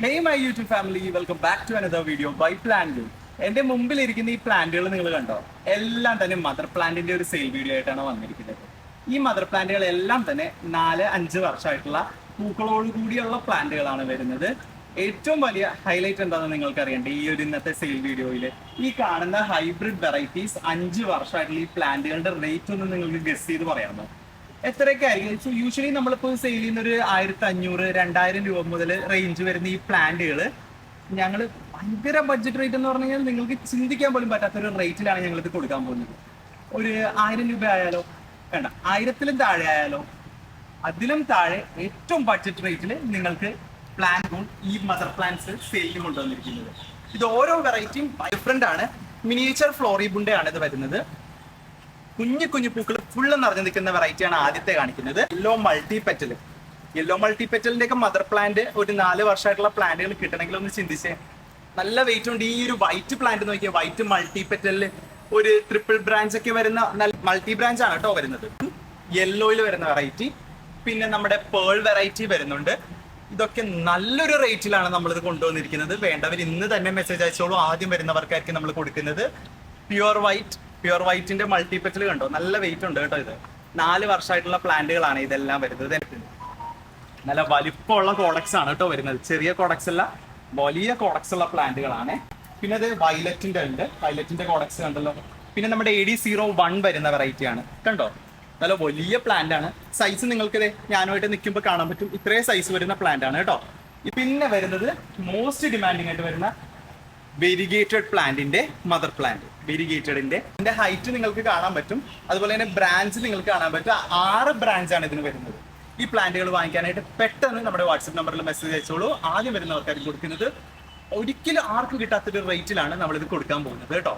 Hey my YouTube family welcome back to another video by plant എന്റെ മുമ്പിൽ ഇരിക്കുന്ന ഈ പ്ലാന്റുകൾ നിങ്ങൾ കണ്ടോ? എല്ലാം തന്നെ മദർ പ്ലാന്റിന്റെ ഒരു സെയിൽ വീഡിയോ ആയിട്ടാണ് വന്നിരിക്കുന്നത്. ഈ മദർ പ്ലാന്റുകൾ എല്ലാം തന്നെ നാല് അഞ്ച് വർഷമായിട്ടുള്ള പൂക്കളോട് കൂടിയുള്ള പ്ലാന്റുകളാണ് വരുന്നത്. ഏറ്റവും വലിയ ഹൈലൈറ്റ് എന്താണെന്ന് നിങ്ങൾക്ക് അറിയണ്ടേ? ഈ ഒരു ഇന്നത്തെ സെയിൽ വീഡിയോയിൽ ഈ കാണുന്ന ഹൈബ്രിഡ് വെറൈറ്റീസ് അഞ്ച് വർഷമായിട്ടുള്ള ഈ പ്ലാന്റുകളുടെ റേറ്റ് ഒന്ന് നിങ്ങൾക്ക് ഗസ് ചെയ്ത് പറയാമോ? എത്രയൊക്കെ ആയിരിക്കും? സോ യൂഷ്വലി നമ്മളിപ്പോൾ സെയിൽ ചെയ്യുന്ന ഒരു ആയിരത്തി അഞ്ഞൂറ് രണ്ടായിരം രൂപ മുതൽ റേഞ്ച് വരുന്ന ഈ പ്ലാന്റുകൾ ഞങ്ങൾ ഭയങ്കര ബഡ്ജറ്റ് റേറ്റ് എന്ന് പറഞ്ഞു കഴിഞ്ഞാൽ നിങ്ങൾക്ക് ചിന്തിക്കാൻ പോലും പറ്റാത്ത ഒരു റേറ്റിലാണ് ഞങ്ങൾ ഇത് കൊടുക്കാൻ പോകുന്നത്. ഒരു ആയിരം രൂപ ആയാലോ? വേണ്ട. ആയിരത്തിലും താഴെ ആയാലോ? അതിലും താഴെ ഏറ്റവും ബഡ്ജറ്റ് റേറ്റിൽ നിങ്ങൾക്ക് പ്ലാൻ ഈ മദർ പ്ലാന്റ്സ് സെയിലിന് കൊണ്ടുവന്നിരിക്കുന്നത്. ഇത് ഓരോ വെറൈറ്റിയും ഡിഫറെന്റ് ആണ്. മിനിയേച്ചർ ഫ്ലോറി ആണ് ഇത് വരുന്നത്. കുഞ്ഞു കുഞ്ഞു പൂക്കൾ ഫുള്ള് നിറഞ്ഞു നിൽക്കുന്ന വെറൈറ്റിയാണ് ആദ്യത്തെ കാണിക്കുന്നത്. Yellow multi petal yellow multi പെറ്റലിന്റെ ഒക്കെ മദർ പ്ലാന്റ് ഒരു നാല് വർഷമായിട്ടുള്ള പ്ലാന്റുകൾ കിട്ടണമെങ്കിൽ ഒന്ന് ചിന്തിച്ചേ. നല്ല വെയിറ്റ് ഉണ്ട്. ഈ ഒരു വൈറ്റ് പ്ലാന്റ് നോക്കിയാൽ വൈറ്റ് മൾട്ടി പെറ്റലിൽ ഒരു ട്രിപ്പിൾ ബ്രാഞ്ച് ഒക്കെ വരുന്ന നല്ല മൾട്ടി ബ്രാഞ്ച് ആണ് കേട്ടോ വരുന്നത്. യെല്ലോയിൽ വരുന്ന വെറൈറ്റി പിന്നെ നമ്മുടെ പേൾ വെറൈറ്റി വരുന്നുണ്ട്. ഇതൊക്കെ നല്ലൊരു റേറ്റിലാണ് നമ്മളിത് കൊണ്ടുവന്നിരിക്കുന്നത്. വേണ്ടവർ ഇന്ന് തന്നെ മെസ്സേജ് അയച്ചോളൂ. ആദ്യം വരുന്നവർക്കായിരിക്കും നമ്മൾ കൊടുക്കുന്നത്. പ്യുവർ വൈറ്റ് പ്യുവർ വൈറ്റിന്റെ മൾട്ടിപ്പച്ചൽ കണ്ടോ? നല്ല വെയിറ്റ് ഉണ്ട് കേട്ടോ ഇത്. നാല് വർഷമായിട്ടുള്ള പ്ലാന്റുകളാണ് ഇതെല്ലാം വരുന്നത്. നല്ല വലിപ്പമുള്ള കോഡക്സ് ആണ് കേട്ടോ വരുന്നത്. ചെറിയ കോഡക്സ് അല്ല വലിയ കോഡക്സ് ഉള്ള പ്ലാന്റുകളാണ്. പിന്നെ അത് വയലറ്റിന്റെ ഉണ്ട്. വയലറ്റിന്റെ കോഡക്സ് കണ്ടല്ലോ. പിന്നെ നമ്മുടെ എ ഡി സീറോ വൺ വരുന്ന വെറൈറ്റി ആണ്. കണ്ടോ? നല്ല വലിയ പ്ലാന്റ് ആണ്. സൈസ് നിങ്ങൾക്ക് ഞാനുമായിട്ട് നിൽക്കുമ്പോൾ കാണാൻ പറ്റും. ഇത്രയും സൈസ് വരുന്ന പ്ലാന്റ് ആണ് കേട്ടോ. പിന്നെ വരുന്നത് മോസ്റ്റ് ഡിമാൻഡിങ് ആയിട്ട് വരുന്ന വെരിഗേറ്റഡ് പ്ലാന്റിന്റെ മദർ പ്ലാന്റ് വെരിഗേറ്റഡിന്റെ ഇതിന്റെ ഹൈറ്റ് നിങ്ങൾക്ക് കാണാൻ പറ്റും. അതുപോലെ തന്നെ ബ്രാഞ്ച് നിങ്ങൾക്ക് കാണാൻ പറ്റും. ആറ് ബ്രാഞ്ച് ആണ് ഇതിന് വരുന്നത്. ഈ പ്ലാന്റുകൾ വാങ്ങിക്കാനായിട്ട് പെട്ടെന്ന് നമ്മുടെ വാട്സപ്പ് നമ്പറിൽ മെസ്സേജ് അയച്ചോളൂ. ആദ്യം വരുന്ന വരുന്നവർക്കായിരിക്കും കൊടുക്കുന്നത്. ഒരിക്കലും ആർക്കും കിട്ടാത്തൊരു റേറ്റിലാണ് നമ്മളിത് കൊടുക്കാൻ പോകുന്നത് കേട്ടോ.